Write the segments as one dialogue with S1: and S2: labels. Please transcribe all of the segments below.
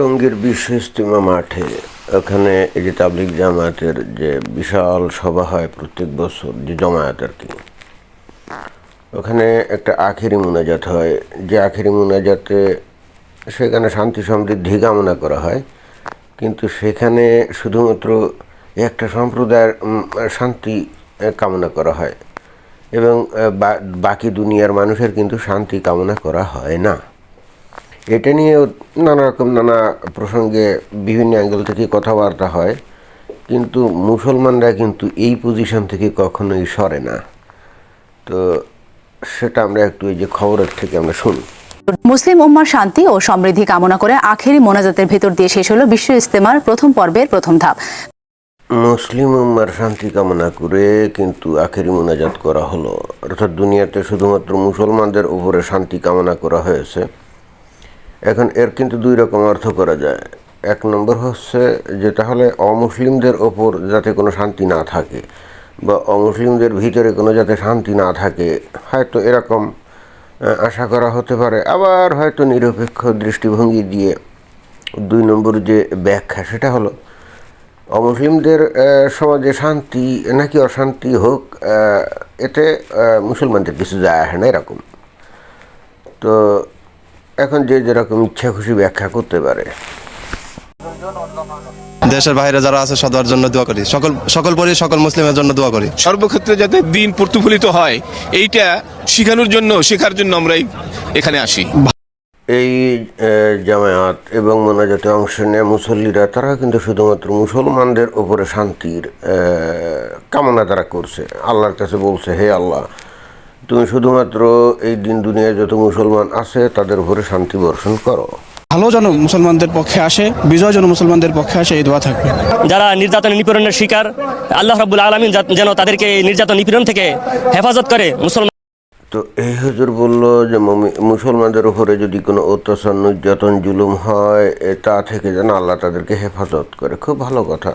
S1: টঙ্গীর বিশ্ব ইস্তিমা মাঠে। ওখানে এই যে তাবলিক জামায়াতের যে বিশাল সভা হয় প্রত্যেক বছর, যে জমায়েত আর কি ওখানে একটা আখেরি মোনাজাত হয়। যে আখেরি মোনাজাতে সেখানে শান্তি সমৃদ্ধি কামনা করা হয়। কিন্তু সেখানে শুধুমাত্র একটা সম্প্রদায়ের শান্তি কামনা করা হয়। এবং বাকি দুনিয়ার মানুষের কিন্তু শান্তি কামনা করা হয় না। এটা নিয়ে নানা রকম নানা প্রসঙ্গে বিভিন্ন অ্যাঙ্গেল থেকে কথাবার্তা হয় কিন্তু মুসলমানরা কিন্তু এই পজিশন থেকে কখনোই সরে না। তো সেটা আমরা একটু এই যে খবরের থেকে আমরা শুনি।
S2: মুসলিম উম্মার শান্তি ও সমৃদ্ধি কামনা করে আখেরি মোনাজাতের ভেতর দিয়ে শেষ হলো বিশ্ব ইস্তেমার প্রথম পর্বের প্রথম ধাপ।
S1: মুসলিম উম্মার শান্তি কামনা করে কিন্তু আখেরি মোনাজাত করা হলো। অর্থাৎ দুনিয়াতে শুধুমাত্র মুসলমানদের উপরে শান্তি কামনা করা হয়েছে। এখন এর কিন্তু দুই রকম অর্থ করা যায়। এক নম্বর হচ্ছে যে তাহলে অমুসলিমদের ওপর যাতে কোনো শান্তি না থাকে বা অমুসলিমদের ভিতরে কোনো যাতে শান্তি না থাকে, হয়তো এরকম আশা করা হতে পারে। আবার হয়তো নিরপেক্ষ দৃষ্টিভঙ্গি দিয়ে দুই নম্বর যে ব্যাখ্যা, সেটা হলো অমুসলিমদের সমাজে শান্তি নাকি অশান্তি হোক এতে মুসলমানদের কিছু যায় আসে না এরকম। তো এখন যে যেরকম ইচ্ছা খুশি ব্যাখ্যা করতে পারে।
S3: দেশের বাইরে যারা আছে সবার জন্য দোয়া করি। সকল সকল পরি সকল মুসলিমের জন্য দোয়া করি।
S4: সর্বক্ষেত্রে যাতে দিন প্রতিফলিত হয় এইটা শেখানোর জন্য শেখার জন্য আমরা এখানে আসি।
S1: এই জামায়াত এবং মোনাজাতে অংশ নেয় মুসল্লিরা তারা কিন্তু শুধুমাত্র মুসলমানদের ওপরে শান্তির কামনা তারা করছে। আল্লাহর কাছে বলছে হে আল্লাহ তুমি শুধুমাত্র এই দিন দুনিয়ায় যত মুসলমান আছে তাদের উপরে শান্তি বর্ষণ করো।
S5: ভালো যেন মুসলমানদের পক্ষে আসে বিজয় যেন মুসলমানদের পক্ষে আসে এই দোয়া থাকবে।
S6: যারা নির্যাতন নিপীড়নের শিকার আল্লাহ রাব্বুল আলমিন যেন তাদেরকে এই নির্যাতন নিপীড়ন থেকে হেফাজত করে মুসলমান
S1: তো এই হুজুর বলল যে মুসলমানদের উপরে যদি কোনো অত্যাচার নির্যাতন জুলুম হয় তা থেকে যেন আল্লাহ তাদেরকে হেফাজত করে। খুব ভালো কথা।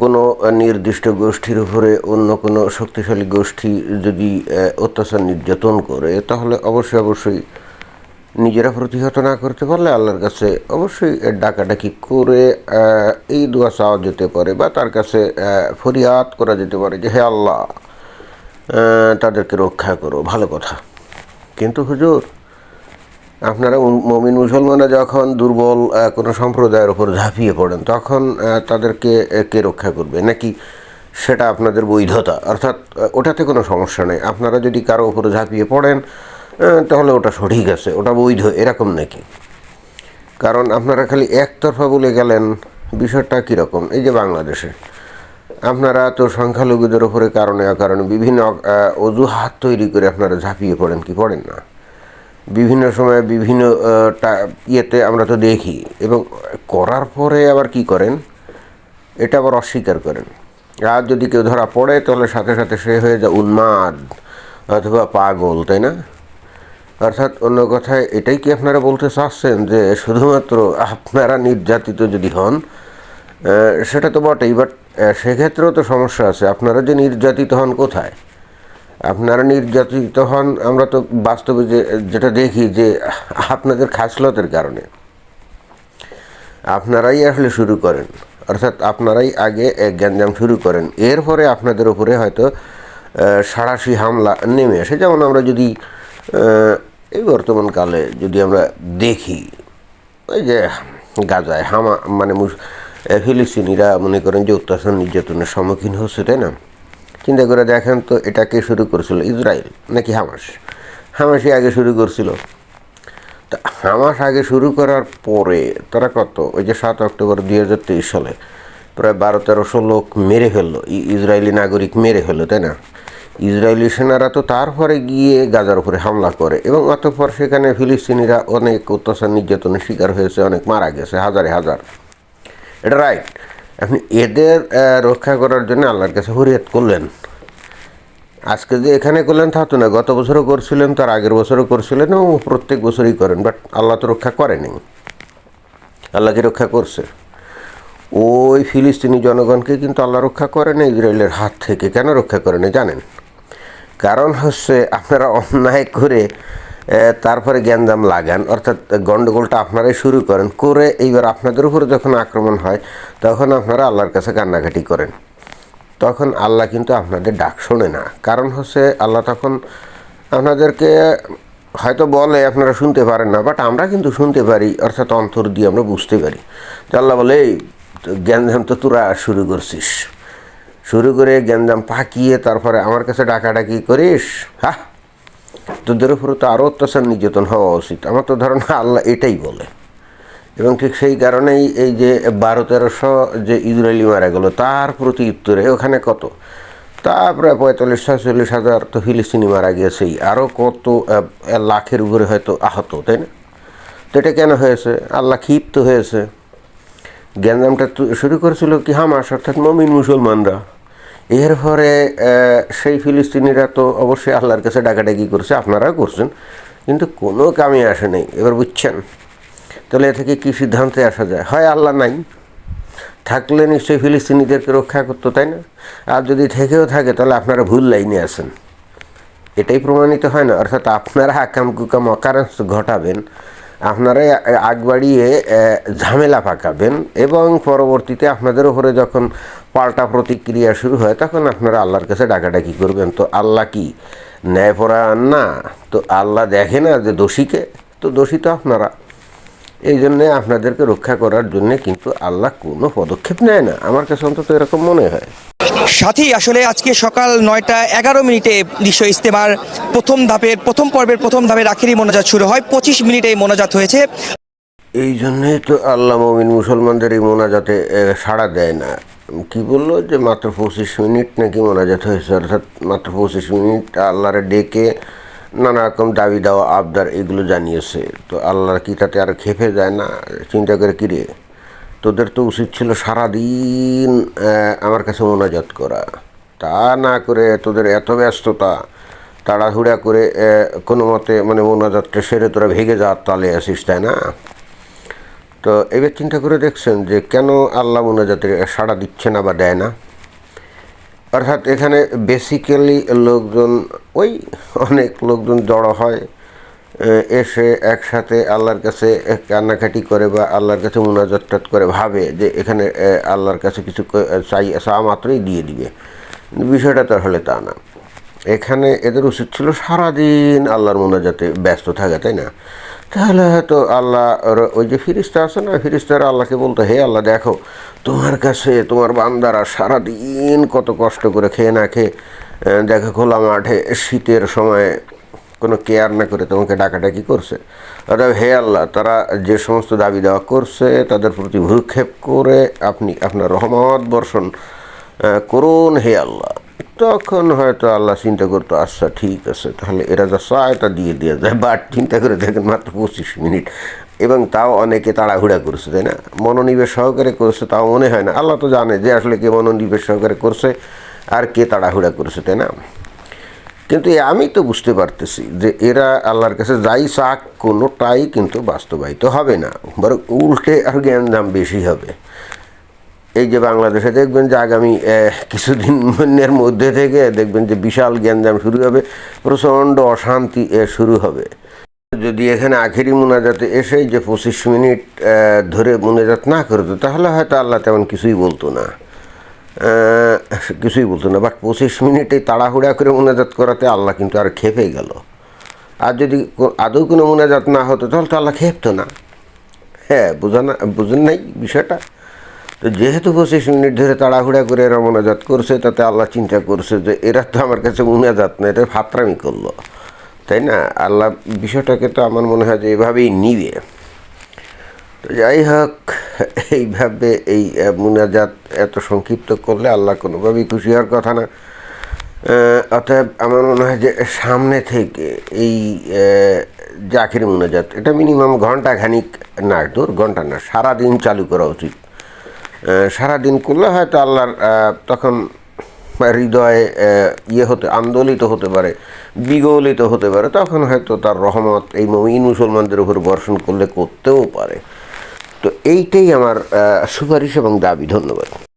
S1: কোনো নির্দিষ্ট গোষ্ঠীর উপরে অন্য কোনো শক্তিশালী গোষ্ঠী যদি অত্যাচার নির্যাতন করে, তাহলে অবশ্যই অবশ্যই নিজেরা প্রতিহত না করতে পারলে আল্লাহর কাছে অবশ্যই ডাকাডাকি করে এই দোয়া চাওয়া যেতে পারে বা তার কাছে ফরিয়াদ করা যেতে পারে যে হে আল্লাহ তাদেরকে রক্ষা করো। ভালো কথা। কিন্তু হুজুর আপনারা মমিন মুসলমানরা যখন দুর্বল কোনো সম্প্রদায়ের ওপর ঝাঁপিয়ে পড়েন, তখন তাদেরকে কে রক্ষা করবে? নাকি সেটা আপনাদের বৈধতা? অর্থাৎ ওটাতে কোনো সমস্যা নেই। আপনারা যদি কারও উপরে ঝাঁপিয়ে পড়েন তাহলে ওটা সঠিক আছে, ওটা বৈধ, এরকম নাকি? কারণ আপনারা খালি একতরফা বলে গেলেন, বিষয়টা কীরকম? এই যে বাংলাদেশে, আপনারা তো সংখ্যালঘুদের ওপরে কারণে অকারণে বিভিন্ন অজুহাত তৈরি করে আপনারা ঝাঁপিয়ে পড়েন, কি পড়েন না? বিভিন্ন সময় বিভিন্ন ইয়েতে আমরা তো দেখি। এবং করার পরে আবার কি করেন? এটা আবার অস্বীকার করেন। আর যদি কেউ ধরা পড়ে, তাহলে সাথে সাথে সে হয়ে যায় উন্মাদ অথবা পাগল, তাই না? অর্থাৎ অন্য কথায়, এটাই কি আপনারা বলতে চাচ্ছেন যে শুধুমাত্র আপনারা নির্যাতিত যদি হন সেটা তো বটেই বাট সেক্ষেত্রেও তো সমস্যা আছে। আপনারা যে নির্যাতিত হন কোথায়? আপনারা নির্যাতিত হন, আমরা তো বাস্তবে যে, যেটা দেখি যে, আপনাদের খাসলতের কারণে। আপনারাই আসলে শুরু করেন, অর্থাৎ আপনারাই আগে এক গ্যাঞ্জাম শুরু করেন। এরপরে আপনাদের উপরে হয়তো সাঁড়াশি হামলা নেমে আসে। যেমন আমরা যদি এই বর্তমান কালে যদি আমরা দেখি, ওই যে গাজায় হামা মানে ফিলিস্তিনিরা মনে করেন যে অত্যাচার নির্যাতনের সম্মুখীন হচ্ছে, তাই না? চিন্তা করে দেখেন তো এটাকে শুরু করেছিল? ইসরায়েল নাকি হামাস? হামাসই আগে শুরু করছিল। তা হামাস আগে শুরু করার পরে তারা কত? ওই যে সাত অক্টোবর দুই হাজার তেইশ সালে প্রায় বারো তেরোশো লোক মেরে ফেলল। ইসরায়েলি নাগরিক মেরে ফেলল, তাই না? ইসরায়েলি সেনারা তো তারপরে গিয়ে গাজার উপরে হামলা করে এবং অতঃপর সেখানে ফিলিস্তিনিরা অনেক অত্যাচার, নির্যাতনের শিকার হয়েছে, অনেক মারা গেছে, হাজারে হাজার। এটা রাইট আপনি এদের রক্ষা করার জন্য আল্লাহর কাছে হরিয়াত করলেন। আজকে যে এখানে করলেন তা না, গত বছরও করছিলেন, তার আগের বছরও করছিলেন এবং প্রত্যেক বছরই করেন বাট আল্লাহ তো রক্ষা করেনি। আল্লাহকে রক্ষা করছে? ওই ফিলিস্তিনি জনগণকে কিন্তু আল্লাহ রক্ষা করে না, ইসরায়েলের হাত থেকে কেন রক্ষা করে না, জানেন? কারণ হচ্ছে আপনারা অন্যায় করে তারপরে জ্ঞানদাম লাগান। অর্থাৎ গণ্ডগোলটা আপনারাই শুরু করেন। করে এইবার আপনাদের উপরে যখন আক্রমণ হয়, তখন আপনারা আল্লাহর কাছে কান্নাকাটি করেন। তখন আল্লাহ কিন্তু আপনাদের ডাক শোনে না। কারণ হচ্ছে আল্লাহ তখন আপনাদেরকে হয়তো বলে, আপনারা শুনতে পারেন না, বাট আমরা কিন্তু শুনতে পারি। অর্থাৎ অন্তর দিয়ে আমরা বুঝতে পারি। তো আল্লাহ বলে, এই জ্ঞানধাম তো তোরা শুরু করছিস। শুরু করে জ্ঞানদাম পাকিয়ে তারপরে আমার কাছে ডাকাডাকি করিস? হ্যাঁ। তোদের উপরে তো আরও অত্যাচার নির্যাতন হওয়া উচিত। আমার তো ধারণা আল্লাহ এটাই বলে। এবং ঠিক সেই কারণেই এই যে বারো তেরোশো যে ইসরায়েলি মারা গেল, তার প্রতি উত্তরে ওখানে কত? তা প্রায় পঁয়তাল্লিশ, ছয়চল্লিশ হাজার তো ফিলিস্তিনি মারা গিয়েছেই। আরও কত লাখের উপরে হয়তো আহত, তাই না? তো এটা কেন হয়েছে? আল্লাহ ক্ষিপ্ত হয়েছে? তো শুরু করেছিল কি হামাস, অর্থাৎ মমিন মুসলমানরা। এর পরে সেই ফিলিস্তিনিরা তো অবশ্যই আল্লাহর কাছে ডাকাডাকি করছে, আপনারাও করছেন। কিন্তু কোনো কামে আসে নাই, এবার বুঝছেন? তাহলে এ থেকে কী সিদ্ধান্তে আসা যায়? হয় আল্লাহ নাই। থাকলে নিশ্চয়ই ফিলিস্তিনিদেরকে রক্ষা করতো, তাই না? আর যদি থেকেও থাকে, তাহলে আপনারা ভুল লাইনে আসেন এটাই প্রমাণিত হয় না, অর্থাৎ আপনারা আকাম কুকাম অকারেন্স ঘটাবেন আপনারাই আগ বাড়িয়ে ঝামেলা পাকাবেন, এবং পরবর্তীতে আপনাদের উপরে যখন পাল্টা প্রতিক্রিয়া শুরু হয় তখন আপনারা আল্লাহর কাছে ডাকাডাকি করবেন। তো আল্লাহ কি ন্যায়পরায়ণ না। তো আল্লাহ দেখে না যে দোষীকে তো দোষী তো আপনারা। এই জন্যে আপনাদেরকে রক্ষা করার জন্য কিন্তু আল্লাহ কোনো পদক্ষেপ নেয় না। আমার কাছে অন্তত এরকম মনে হয়।
S7: সাথী আসলে আজকে সকাল নয়টা এগারো মিনিটে বিশ্ব ইস্তেমার প্রথম ধাপের প্রথম পর্বের প্রথম ধাপের আখেরি মোনাজাত শুরু হয়। পঁচিশ মিনিটে এই মোনাজাত হয়েছে।
S1: এই জন্যই তো আল্লাহ মমিন মুসলমানদের এই মোনাজাতে সাড়া দেয় না। কি বলল যে মাত্র পঁচিশ মিনিট নাকি মোনাজাত হয়েছে? অর্থাৎ মাত্র পঁচিশ মিনিট আল্লাহরে ডেকে নানা রকম দাবি দেওয়া, আবদার এগুলো জানিয়েছে। তো আল্লাহর কি তাতে আর খেপে যায় না? চিন্তা করে কিরে তোদের তো উচিত ছিল সারাদিন আমার কাছে মোনাজাত করা। তা না করে তোদের এত ব্যস্ততা, তাড়াহুড়া করে কোনো মতে মানে মোনাজাতটা সেরে তোরা ভেগে যাওয়ার তালে আসিস তাই না? তো এবার চিন্তা করে দেখছেন যে কেন আল্লাহ মোনাজাতের সাড়া দিচ্ছে না বা দেয় না? অর্থাৎ এখানে বেসিক্যালি লোকজন, ওই অনেক লোকজন জড়ো হয় এসে একসাথে আল্লাহর কাছে কান্নাকাটি করে বা আল্লাহর কাছে মোনাজাত করে ভাবে যে এখানে আল্লাহর কাছে কিছু চাই, চাওয়া মাত্রই দিয়ে দিবে। বিষয়টা তো আসলে তা না। এখানে এদের উচিত ছিল সারাদিন আল্লাহর মোনাজাতে ব্যস্ত থাকে, তাই না? তাহলে হয়তো আল্লাহ ওই যে ফিরিস্তা আছে না, ফিরিস্তারা আল্লাহকে বলতো, হে আল্লাহ, দেখো, তোমার কাছে তোমার বান্দারা সারাদিন কত কষ্ট করে খেয়ে না খেয়ে দেখো খোলা মাঠে শীতের সময় কোনো কেয়ার না করে তোমাকে ডাকাডাকি করছে। অর্থাৎ হে আল্লাহ, তারা যে সমস্ত দাবি দেওয়া করছে, তাদের প্রতি ভূক্ষেপ করে আপনি আপনার রহমত বর্ষণ করুন হে আল্লাহ। তখন হয়তো আল্লাহ চিন্তা করতো আচ্ছা ঠিক আছে, তাহলে এরা যা সহায়তা দিয়ে দেওয়া যায়। বাট চিন্তা করে দেখেন মাত্র পঁচিশ মিনিট। এবং তাও অনেকে তাড়াহুড়া করছে, তাই না? মনোনিবেশ সহকারে করছে, তাও মনে হয় না। আল্লাহ তো জানে যে আসলে কে মনোনিবেশ সহকারে করছে আর কে তাড়াহুড়া করছে, তাই না? কিন্তু আমি তো বুঝতে পারতেছি যে এরা আল্লাহর কাছে যাই চাক কোনোটাই কিন্তু বাস্তবায়িত হবে না। বরং উল্টে আর জ্ঞানদাম বেশি হবে। এই যে বাংলাদেশে দেখবেন যে আগামী কিছুদিনের মধ্যে থেকে দেখবেন যে বিশাল জ্ঞানদাম শুরু হবে, প্রচণ্ড অশান্তি শুরু হবে। যদি এখানে আখেরি মুনাজাতে এসে যে পঁচিশ মিনিট ধরে মুনাজাত না করতো, তাহলে হয়তো আল্লাহ তেমন কিছুই বলতো না। কিছুই বলতো না, বাট পঁচিশ মিনিটে তাড়াহুড়া করে মুনাজাত করাতে আল্লাহ কিন্তু আর খেপে গেল। আর যদি আদৌ কোনো মুনাজাত না হতো, তাহলে তো আল্লাহ খেপতো না। হ্যাঁ বোঝানা বুঝেন নাই বিষয়টা? তো যেহেতু পঁচিশ মিনিট ধরে তাড়াহুড়া করে এরা মোনাজাত করছে, তাতে আল্লাহ চিন্তা করছে যে এরা তো আমার কাছে মোনাজাত না এটা ফাতরামি করল। তাই না? আল্লাহ বিষয়টাকে তো আমার মনে হয় যে এভাবেই নিবে। তো যাই হোক, এইভাবে এই মুনাজাত এত সংক্ষিপ্ত করলে আল্লাহ কোনোভাবেই খুশি হওয়ার কথা না। অতএব আমার মনে হয় যে সামনে থেকে এই জাকির মুনাজাত, এটা মিনিমাম ঘণ্টা খানিক না দূর ঘণ্টা না, সারাদিন চালু করা উচিত। সারাদিন করলে হয়তো আল্লাহর তখন হৃদয়ে ইয়ে হতে, আন্দোলিত হতে পারে, বিগলিত হতে পারে, তখন হয়তো তার রহমত এই মমিন মুসলমানদের উপর বর্ষণ করলে করতেও পারে। তো এইটাই আমার সুপারিশ এবং দাবি। ধন্যবাদ।